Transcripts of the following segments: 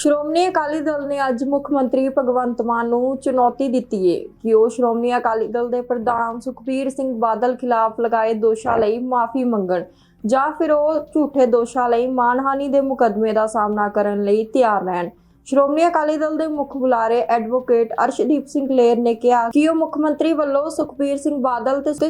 ਸ਼੍ਰੋਮਣੀ ਅਕਾਲੀ ਦਲ ਨੇ ਅੱਜ ਮੁੱਖ ਮੰਤਰੀ ਭਗਵੰਤ ਮਾਨ ਨੂੰ ਚੁਣੌਤੀ ਦਿੱਤੀ ਹੈ ਕਿ ਉਹ ਸ਼੍ਰੋਮਣੀ ਅਕਾਲੀ ਦਲ ਦੇ ਪ੍ਰਧਾਨ ਸੁਖਬੀਰ ਸਿੰਘ ਬਾਦਲ ਖਿਲਾਫ ਲਗਾਏ ਦੋਸ਼ਾਂ ਲਈ ਮਾਫੀ ਮੰਗਣ ਜਾਂ ਫਿਰ ਉਹ ਝੂਠੇ ਦੋਸ਼ਾਂ ਲਈ ਮਾਨਹਾਨੀ ਦੇ ਮੁਕੱਦਮੇ ਦਾ ਸਾਹਮਣਾ ਕਰਨ ਲਈ ਤਿਆਰ ਰਹਿਣ। ਸ਼੍ਰੋਮਣੀ ਅਕਾਲੀ ਦਲ ਦੇ ਮੁੱਖ ਬੁਲਾਰੇ ਐਡਵੋਕੇਟ ਅਰਸ਼ਦੀਪ ਸਿੰਘ ਕਲੇਰ ਨੇ ਕਿਹਾ ਕਿ ਉਹ ਮੁੱਖ ਮੰਤਰੀ ਵੱਲੋਂ ਸੁਖਬੀਰ ਸਿੰਘ ਬਾਦਲ ਤੇ ਤੇ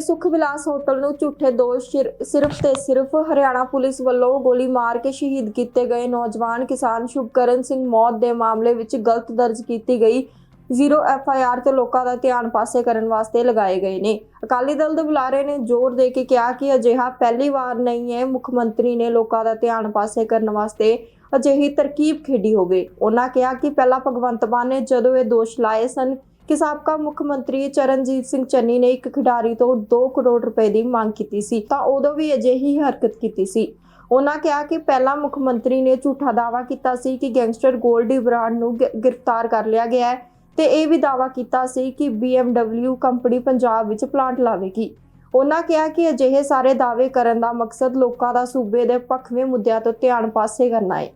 ਹੋਟਲ ਨੂੰ ਝੂਠੇ ਦੋਸ਼ ਸਿਰਫ ਤੇ ਸਿਰਫ ਹਰਿਆਣਾ ਪੁਲਿਸ ਵੱਲੋਂ ਗੋਲੀ ਮਾਰ ਕੇ ਸ਼ਹੀਦ ਕੀਤੇ ਗਏ ਨੌਜਵਾਨ ਕਿਸਾਨ ਸ਼ੁਭਕਰਨ ਸਿੰਘ ਮੌਤ ਦੇ ਮਾਮਲੇ ਵਿੱਚ ਗਲਤ ਦਰਜ ਕੀਤੀ ਗਈ। ਜ਼ੀਰੋ ਐਫ ਆਈ ਆਰ ਤੇ ਲੋਕਾਂ ਦਾ ਧਿਆਨ ਪਾਸੇ ਕਰਨ ਵਾਸਤੇ ਲਗਾਏ ਗਏ ਨੇ। ਅਕਾਲੀ ਦਲ ਦੇ ਬੁਲਾਰੇ ਨੇ ਜ਼ੋਰ ਦੇ ਕੇ ਕਿਹਾ ਕਿ ਅਜਿਹਾ ਪਹਿਲੀ ਵਾਰ ਨਹੀਂ ਹੈ। ਮੁੱਖ ਮੰਤਰੀ ਨੇ ਲੋਕਾਂ ਦਾ ਧਿਆਨ ਪਾਸੇ ਕਰਨ ਵਾਸਤੇ ਅਜਿਹੀ ਤਰਕੀਬ ਖੇਡੀ ਹੋਵੇ। ਉਹਨਾਂ ਕਿਹਾ ਕਿ ਪਹਿਲਾਂ ਭਗਵੰਤ ਮਾਨ ਨੇ ਜਦੋਂ ਇਹ ਦੋਸ਼ ਲਾਏ ਸਨ ਕਿ ਸਾਬਕਾ ਮੁੱਖ ਮੰਤਰੀ ਚਰਨਜੀਤ ਸਿੰਘ ਚੰਨੀ ਨੇ ਇੱਕ ਖਿਡਾਰੀ ਤੋਂ 2 ਕਰੋੜ ਰੁਪਏ ਦੀ ਮੰਗ ਕੀਤੀ ਸੀ, ਤਾਂ ਉਦੋਂ ਵੀ ਅਜਿਹੀ ਹਰਕਤ ਕੀਤੀ ਸੀ। ਉਹਨਾਂ ਕਿਹਾ ਕਿ ਪਹਿਲਾਂ ਮੁੱਖ ਮੰਤਰੀ ਨੇ ਝੂਠਾ ਦਾਅਵਾ ਕੀਤਾ ਸੀ ਕਿ ਗੈਂਗਸਟਰ ਗੋਲਡੀ ਬਰਾਡ ਨੂੰ ਗ੍ਰਿਫਤਾਰ ਕਰ ਲਿਆ ਗਿਆ ਹੈ ਤੇ ਇਹ ਵੀ ਦਾਅਵਾ ਕੀਤਾ ਸੀ ਕਿ BMW ਕੰਪਨੀ ਪੰਜਾਬ ਵਿੱਚ ਪਲਾਂਟ ਲਾਵੇਗੀ। ਉਹਨਾਂ ਕਿਹਾ ਕਿ ਅਜਿਹੇ ਸਾਰੇ ਦਾਅਵੇ ਕਰਨ ਦਾ ਮਕਸਦ ਲੋਕਾਂ ਦਾ ਸੂਬੇ ਦੇ ਪੱਖਵੇਂ ਮੁੱਦਿਆਂ ਤੋਂ ਧਿਆਨ ਪਾਸੇ ਕਰਨਾ ਹੈ।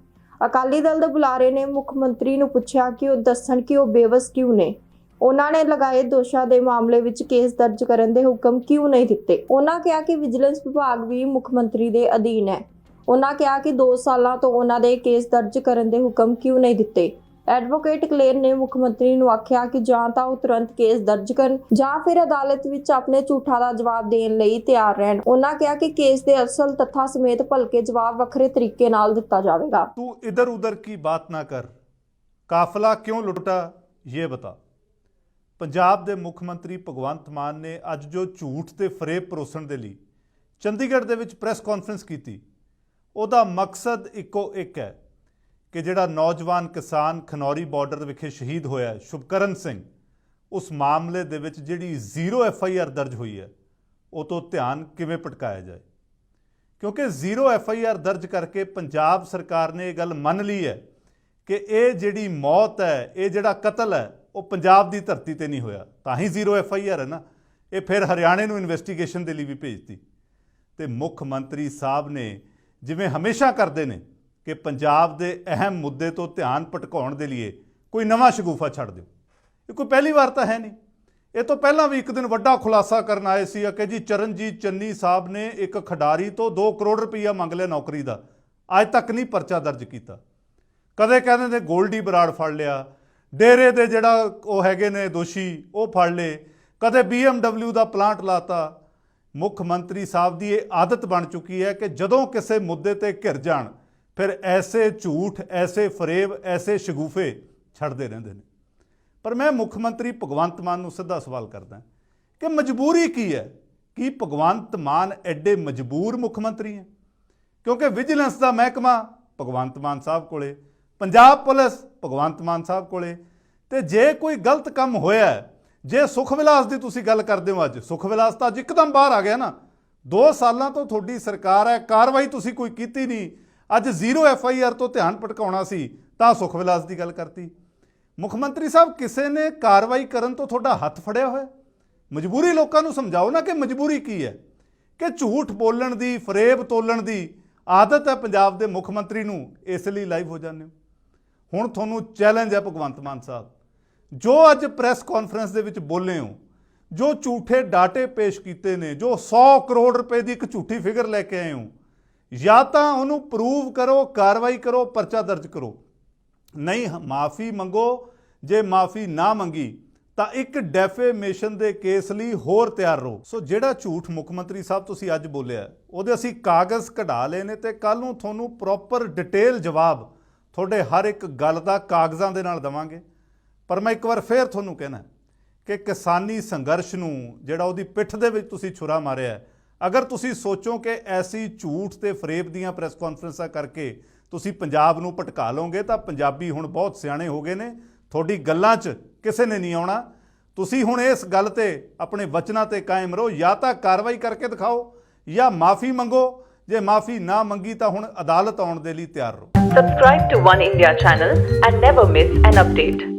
ਅਕਾਲੀ ਦਲ ਦੇ ਬੁਲਾਰੇ ਨੇ ਮੁੱਖ ਮੰਤਰੀ ਨੂੰ ਪੁੱਛਿਆ ਕਿ ਉਹ ਦੱਸਣ ਕਿ ਉਹ ਬੇਵਸ ਕਿਉਂ ਨੇ। ਉਹਨਾਂ ਨੇ ਲਗਾਏ ਦੋਸ਼ਾਂ ਦੇ ਮਾਮਲੇ ਵਿੱਚ ਕੇਸ ਦਰਜ ਕਰਨ ਦੇ ਹੁਕਮ ਕਿਉਂ ਨਹੀਂ ਦਿੱਤੇ। ਉਹਨਾਂ ਕਿਹਾ ਕਿ ਵਿਜੀਲੈਂਸ ਵਿਭਾਗ ਵੀ ਮੁੱਖ ਮੰਤਰੀ ਦੇ ਅਧੀਨ ਹੈ। ਉਹਨਾਂ ਕਿਹਾ ਕਿ 2 ਸਾਲਾਂ ਤੋਂ ਉਹਨਾਂ ਦੇ ਕੇਸ ਦਰਜ ਕਰਨ ਦੇ ਹੁਕਮ ਕਿਉਂ ਨਹੀਂ ਦਿੱਤੇ। ਐਡਵੋਕੇਟ ਕਲੇਰ ਨੇ ਮੁੱਖ ਮੰਤਰੀ ਨੂੰ ਆਖਿਆ ਕਿ ਜਾਂ ਤਾਂ ਉਹ ਤੁਰੰਤ ਕੇਸ ਦਰਜ ਕਰਨ ਜਾਂ ਫਿਰ ਅਦਾਲਤ ਵਿੱਚ ਆਪਣੇ ਝੂਠਾਂ ਦਾ ਜਵਾਬ ਦੇਣ ਲਈ ਤਿਆਰ ਰਹਿਣ। ਉਹਨਾਂ ਕਿਹਾ ਕਿ ਕੇਸ ਦੇ ਅਸਲ ਤੱਥਾਂ ਸਮੇਤ ਭਲਕੇ ਜਵਾਬ ਵੱਖਰੇ ਤਰੀਕੇ ਨਾਲ ਦਿੱਤਾ ਜਾਵੇਗਾ। ਤੂੰ ਇਧਰ ਉਧਰ ਕੀ ਬਾਤ ਨਾ ਕਰ। ਕਾਫਲਾ ਕਿਉਂ ਲੁੱਟਾ ਇਹ ਬਤਾ। ਪੰਜਾਬ ਦੇ ਮੁੱਖ ਮੰਤਰੀ ਭਗਵੰਤ ਮਾਨ ਨੇ ਅੱਜ ਜੋ ਝੂਠ ਤੇ ਫਰੇਬ ਪਰੋਸਣ ਦੇ ਲਈ ਚੰਡੀਗੜ੍ਹ ਦੇ ਵਿੱਚ ਪ੍ਰੈਸ ਕਾਨਫਰੰਸ ਕੀਤੀ, ਉਹਦਾ ਮਕਸਦ ਇੱਕੋ ਇੱਕ ਹੈ। ਕਿ ਜਿਹੜਾ ਨੌਜਵਾਨ ਕਿਸਾਨ ਖਨੌਰੀ ਬਾਰਡਰ ਵਿਖੇ ਸ਼ਹੀਦ ਹੋਇਆ ਸ਼ੁਭਕਰਨ ਸਿੰਘ, ਉਸ ਮਾਮਲੇ ਦੇ ਵਿੱਚ ਜਿਹੜੀ ਜ਼ੀਰੋ ਐਫ ਆਈ ਆਰ ਦਰਜ ਹੋਈ ਹੈ, ਉਹ ਤੋਂ ਧਿਆਨ ਕਿਵੇਂ ਭਟਕਾਇਆ ਜਾਏ? ਕਿਉਂਕਿ ਜ਼ੀਰੋ ਐਫ ਆਈ ਆਰ ਦਰਜ ਕਰਕੇ ਪੰਜਾਬ ਸਰਕਾਰ ਨੇ ਇਹ ਗੱਲ ਮੰਨ ਲਈ ਹੈ ਕਿ ਇਹ ਜਿਹੜੀ ਮੌਤ ਹੈ, ਇਹ ਜਿਹੜਾ ਕਤਲ ਹੈ, ਉਹ ਪੰਜਾਬ ਦੀ ਧਰਤੀ ਤੇ ਨਹੀਂ ਹੋਇਆ। ਤਾਂ ਹੀ ਜ਼ੀਰੋ ਐਫ ਆਈ ਆਰ ਹੈ ਨਾ, ਇਹ ਫਿਰ ਹਰਿਆਣੇ ਨੂੰ ਇਨਵੈਸਟੀਗੇਸ਼ਨ ਦੇ ਲਈ ਵੀ ਭੇਜਤੀ। ਤੇ ਮੁੱਖ ਮੰਤਰੀ ਸਾਹਿਬ ਨੇ ਜਿਵੇਂ ਹਮੇਸ਼ਾ ਕਰਦੇ ਨੇ ਕਿ ਪੰਜਾਬ ਦੇ ਅਹਿਮ ਮੁੱਦੇ ਤੋਂ ਧਿਆਨ ਭਟਕਾਉਣ ਦੇ ਲਈ ਕੋਈ ਨਵਾਂ ਸ਼ਗੂਫਾ ਛੱਡ ਦਿਓ। ਇਹ ਕੋਈ ਪਹਿਲੀ ਵਾਰ ਤਾਂ ਹੈ ਨਹੀਂ। ਇਹ ਤੋਂ ਪਹਿਲਾਂ ਵੀ ਇੱਕ ਦਿਨ ਵੱਡਾ ਖੁਲਾਸਾ ਕਰਨ ਆਏ ਸੀ ਕਿ ਜੀ ਚਰਨਜੀਤ ਚੰਨੀ ਸਾਹਿਬ ਨੇ ਇੱਕ ਖਿਡਾਰੀ ਤੋਂ 2 ਕਰੋੜ ਰੁਪਈਆ ਮੰਗ ਲਿਆ ਨੌਕਰੀ ਦਾ। ਅੱਜ ਤੱਕ ਨਹੀਂ ਪਰਚਾ ਦਰਜ ਕੀਤਾ। ਕਦੇ ਕਹਿੰਦੇ ਨੇ ਗੋਲਡੀ ਬਰਾੜ ਫੜ ਲਿਆ, ਡੇਰੇ ਦੇ ਜਿਹੜਾ ਉਹ ਹੈਗੇ ਨੇ ਦੋਸ਼ੀ, ਉਹ ਫੜ ਲਏ। ਕਦੇ BMW ਦਾ ਪਲਾਂਟ ਲਾਤਾ। ਮੁੱਖ ਮੰਤਰੀ ਸਾਹਿਬ ਦੀ ਇਹ ਆਦਤ ਬਣ ਚੁੱਕੀ ਹੈ ਕਿ ਜਦੋਂ ਕਿਸੇ ਮੁੱਦੇ ਤੇ ਘਿਰ ਜਾਣ ਫਿਰ ਐਸੇ ਝੂਠ, ਐਸੇ ਫਰੇਬ, ਐਸੇ ਸ਼ਗੂਫੇ ਛੱਡਦੇ ਰਹਿੰਦੇ ਨੇ। ਪਰ ਮੈਂ ਮੁੱਖ ਮੰਤਰੀ ਭਗਵੰਤ ਮਾਨ ਨੂੰ ਸਿੱਧਾ ਸਵਾਲ ਕਰਦਾ ਕਿ ਮਜਬੂਰੀ ਕੀ ਹੈ ਕੀ ਭਗਵੰਤ ਮਾਨ ਐਡੇ ਮਜਬੂਰ ਮੁੱਖ ਮੰਤਰੀ ਹੈ? ਕਿਉਂਕਿ ਵਿਜੀਲੈਂਸ ਦਾ ਮਹਿਕਮਾ ਭਗਵੰਤ ਮਾਨ ਸਾਹਿਬ ਕੋਲੇ, ਪੰਜਾਬ ਪੁਲਿਸ ਭਗਵੰਤ ਮਾਨ ਸਾਹਿਬ ਕੋਲੇ, ਤੇ ਜੇ ਕੋਈ ਗਲਤ ਕੰਮ ਹੋਇਆ ਜੇ ਸੁਖ ਵਿਲਾਸ ਦੀ ਤੁਸੀਂ ਗੱਲ ਕਰਦੇ ਹੋ ਅੱਜ, ਸੁਖ ਵਿਲਾਸ ਤਾਂ ਅੱਜ ਇੱਕਦਮ ਬਾਹਰ ਆ ਗਿਆ ਨਾ। 2 ਸਾਲਾਂ ਤੋਂ ਤੁਹਾਡੀ ਸਰਕਾਰ ਹੈ, ਕਾਰਵਾਈ ਤੁਸੀਂ ਕੋਈ ਕੀਤੀ ਨਹੀਂ। ਅੱਜ ਜ਼ੀਰੋ ਐਫ ਆਈ ਆਰ ਤੋਂ ਧਿਆਨ ਭਟਕਾਉਣਾ ਸੀ, ਤਾਂ ਸੁਖ ਵਿਲਾਸ ਦੀ ਗੱਲ ਕਰਤੀ। ਮੁੱਖ ਮੰਤਰੀ ਸਾਹਿਬ, ਕਿਸੇ ਨੇ ਕਾਰਵਾਈ ਕਰਨ ਤੋਂ ਤੁਹਾਡਾ ਹੱਥ ਫੜਿਆ ਹੋਇਆ? ਮਜਬੂਰੀ ਲੋਕਾਂ ਨੂੰ ਸਮਝਾਓ ਨਾ ਕਿ ਮਜਬੂਰੀ ਕੀ ਹੈ। ਕਿ ਝੂਠ ਬੋਲਣ ਦੀ, ਫਰੇਬ ਤੋਲਣ ਦੀ ਆਦਤ ਹੈ ਪੰਜਾਬ ਦੇ ਮੁੱਖ ਮੰਤਰੀ ਨੂੰ, ਇਸ ਲਈ ਲਾਈਵ ਹੋ ਜਾਂਦੇ ਹੋ। ਹੁਣ ਤੁਹਾਨੂੰ ਚੈਲੰਜ ਹੈ ਭਗਵੰਤ ਮਾਨ ਸਾਹਿਬ। ਜੋ ਅੱਜ ਪ੍ਰੈਸ ਕਾਨਫਰੰਸ ਦੇ ਵਿੱਚ ਬੋਲੇ ਹੋ, ਜੋ ਝੂਠੇ ਡਾਟੇ ਪੇਸ਼ ਕੀਤੇ ਨੇ, ਜੋ 100 ਕਰੋੜ ਰੁਪਏ ਦੀ ਇੱਕ ਝੂਠੀ ਫਿਗਰ ਲੈ ਕੇ ਆਏ ਹੋ ਜਾਂ ਤਾਂ ਉਹਨੂੰ ਪ੍ਰੂਵ ਕਰੋ, ਕਾਰਵਾਈ ਕਰੋ, ਪਰਚਾ ਦਰਜ ਕਰੋ। ਨਹੀਂ, ਮਾਫੀ ਮੰਗੋ। ਜੇ ਮਾਫੀ ਨਾ ਮੰਗੀ, ਤਾਂ ਇੱਕ ਡੈਫੇਮੇਸ਼ਨ ਦੇ ਕੇਸ ਲਈ ਹੋਰ ਤਿਆਰ ਰਹੋ। ਸੋ ਜਿਹੜਾ ਝੂਠ ਮੁੱਖ ਮੰਤਰੀ ਸਾਹਿਬ ਤੁਸੀਂ ਅੱਜ ਬੋਲਿਆ, ਉਹਦੇ ਅਸੀਂ ਕਾਗਜ਼ ਕਢਾ ਲਏ ਨੇ ਤੇ ਕੱਲ ਨੂੰ ਤੁਹਾਨੂੰ ਪ੍ਰੋਪਰ ਡਿਟੇਲ ਜਵਾਬ ਤੁਹਾਡੇ ਹਰ ਇੱਕ ਗੱਲ ਦਾ ਕਾਗਜ਼ਾਂ ਦੇ ਨਾਲ ਦਵਾਂਗੇ। ਪਰ ਮੈਂ ਇੱਕ ਵਾਰ ਫੇਰ ਤੁਹਾਨੂੰ ਕਹਿਣਾ ਕਿ ਕਿਸਾਨੀ ਸੰਘਰਸ਼ ਨੂੰ ਜਿਹੜਾ ਉਹਦੀ ਪਿੱਠ ਦੇ ਵਿੱਚ ਤੁਸੀਂ ਛੁਰਾ ਮਾਰਿਆ ਅਗਰ ਤੁਸੀਂ ਸੋਚੋ ਕਿ ਐਸੀ ਝੂਠ ਤੇ ਫਰੇਬ ਦੀਆਂ ਪ੍ਰੈਸ ਕਾਨਫਰੰਸਾਂ ਕਰਕੇ ਤੁਸੀਂ ਪੰਜਾਬ ਨੂੰ ਭਟਕਾ ਲਓਗੇ, ਤਾਂ ਪੰਜਾਬੀ ਹੁਣ ਬਹੁਤ ਸਿਆਣੇ ਹੋ ਗਏ ਨੇ। ਤੁਹਾਡੀ ਗੱਲਾਂ 'ਚ ਕਿਸੇ ਨੇ ਨਹੀਂ ਆਉਣਾ। ਤੁਸੀਂ ਹੁਣ ਇਸ ਗੱਲ ਤੇ ਆਪਣੇ ਵਚਨਾਂ ਤੇ ਕਾਇਮ ਰਹੋ। ਜਾਂ ਤਾਂ ਕਾਰਵਾਈ ਕਰਕੇ ਦਿਖਾਓ, ਜਾਂ ਮਾਫੀ ਮੰਗੋ। ਜੇ ਮਾਫੀ ਨਾ ਮੰਗੀ, ਤਾਂ ਹੁਣ ਅਦਾਲਤ ਆਉਣ ਦੇ ਲਈ ਤਿਆਰ ਰਹੋ। Subscribe to One India channel and never miss an update.